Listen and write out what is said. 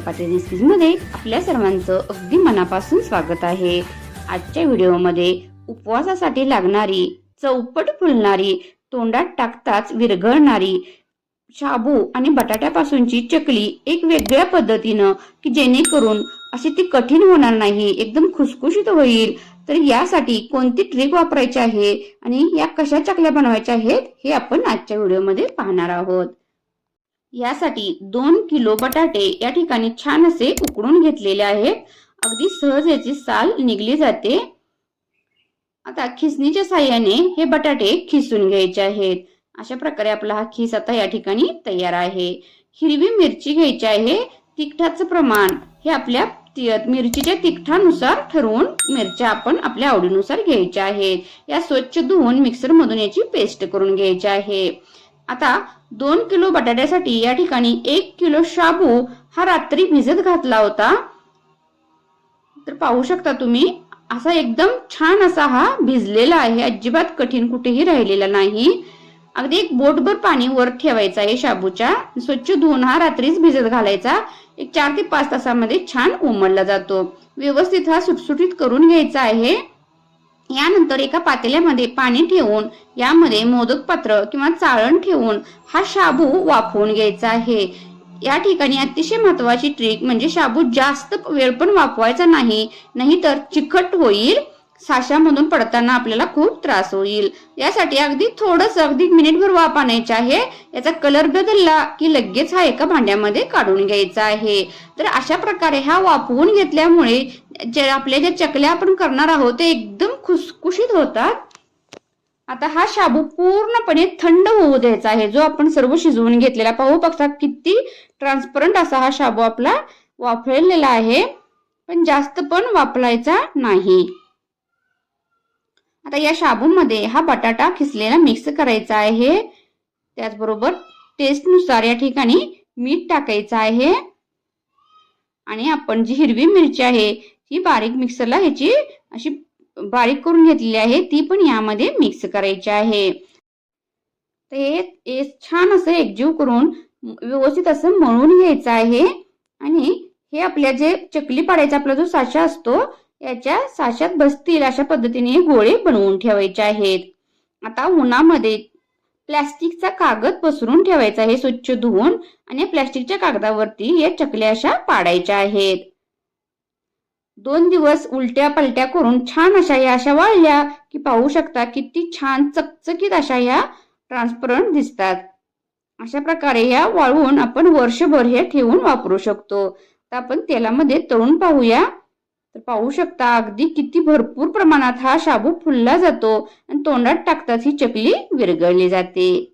चपाती रेसिपीजमध्ये आपल्या सर्वांचं अगदी मनापासून स्वागत आहे. आजच्या व्हिडिओमध्ये उपवासासाठी लागणारी चौपट फुलणारी तोंडात टाकताच विरघळणारी शाबू आणि बटाट्यापासूनची चकली एक वेगळ्या पद्धतीनं की जेणेकरून अशी ती कठीण होणार नाही एकदम खुसखुशीत होईल. तर यासाठी कोणती ट्रिक वापरायची आहे आणि या कशा चकल्या बनवायच्या आहेत हे आपण आजच्या व्हिडिओमध्ये पाहणार आहोत. यासाठी दोन किलो बटाटे या ठिकाणी छान असे उकडून घेतलेले आहेत. अगदी सहज याची साल निघली जाते. आता खिसणीच्या साह्याने हे बटाटे खिसून घ्यायचे आहेत. अशा प्रकारे आपला हा खिस आता या ठिकाणी तयार आहे. हिरवी मिरची घ्यायची आहे. तिखटाचं प्रमाण हे आपल्या मिरचीच्या तिखटानुसार ठरवून मिरच्या आपण आपल्या आवडीनुसार घ्यायच्या आहेत. या स्वच्छ धुवून मिक्सर मधून याची पेस्ट करून घ्यायची आहे. आता दोन किलो बटाट्यासाठी या ठिकाणी एक किलो शाबू हा रात्री भिजत घातला होता. तर पाहू शकता तुम्ही असा एकदम छान असा हा भिजलेला आहे. अजिबात कठीण कुठेही राहिलेला नाही. अगदी एक बोटभर पाणी वर ठेवायचं आहे शाबूच्या. स्वच्छ धुवून हा रात्रीच भिजत घालायचा. एक चार ते पाच तासामध्ये छान उमलला जातो. व्यवस्थित हा सुटसुटीत करून घ्यायचा आहे. यानंतर एका पातेल्यामध्ये पाणी ठेवून यामध्ये मोदक पात्र किंवा चाळण ठेवून हा शाबू वाफवून घ्यायचा आहे. या ठिकाणी अतिशय महत्वाची ट्रिक म्हणजे शाबू जास्त वेळ पण वाफवायचा नाही नाहीतर चिकट होईल साशामधून पडताना आपल्याला खूप त्रास होईल. यासाठी अगदी थोडस अगदी मिनिटभर वाफ आणायचे आहे. याचा कलर बदलला की लगेच हा एका भांड्यामध्ये काढून घ्यायचा आहे. तर अशा प्रकारे हा वाफवून घेतल्यामुळे जे आपल्या ज्या चकल्या आपण करणार आहोत ते एकदम खुसखुशीत होतात. आता हा शाबू पूर्णपणे थंड होऊ द्यायचा आहे. जो आपण सर्व शिजवून घेतलेला पाहू बघता किती ट्रान्सपरंट असा हा शाबू आपला वाफळलेला आहे. पण जास्त पण वापरायचा नाही. आता या शाबूमध्ये हा बटाटा खिसलेला मिक्स करायचा आहे. त्याचबरोबर टेस्टनुसार या ठिकाणी मीठ टाकायचं आहे. आणि आपण जी हिरवी मिरची आहे ही बारीक मिक्सरला ह्याची अशी बारीक करून घेतलेली आहे. ती पण यामध्ये मिक्स करायची आहे. तर हे छान असं एकजीव करून व्यवस्थित असं मळून घ्यायचं आहे. आणि हे आपल्या जे चकली पाडायचा आपला जो साचा असतो याच्या साच्यात बसतील अशा पद्धतीने गोळे बनवून ठेवायचे आहेत. आता उन्हामध्ये प्लॅस्टिकचा कागद पसरून ठेवायचा आहे स्वच्छ धुवून आणि प्लॅस्टिकच्या कागदावरती या चकल्या अशा पाडायच्या आहेत. दोन दिवस उलट्या पलट्या करून छान अशा या अशा वाळल्या की पाहू शकता किती छान चकचकीत अशा या ट्रान्सपरंट दिसतात. अशा प्रकारे या वाळवून आपण वर्षभर हे ठेवून वापरू शकतो. तर आपण तेलामध्ये तळून पाहूया. तर पाहू शकता अगदी किती भरपूर प्रमाणात हा शाबू फुलला जातो आणि तोंडात टाकताच ही चकली विरघळली जाते.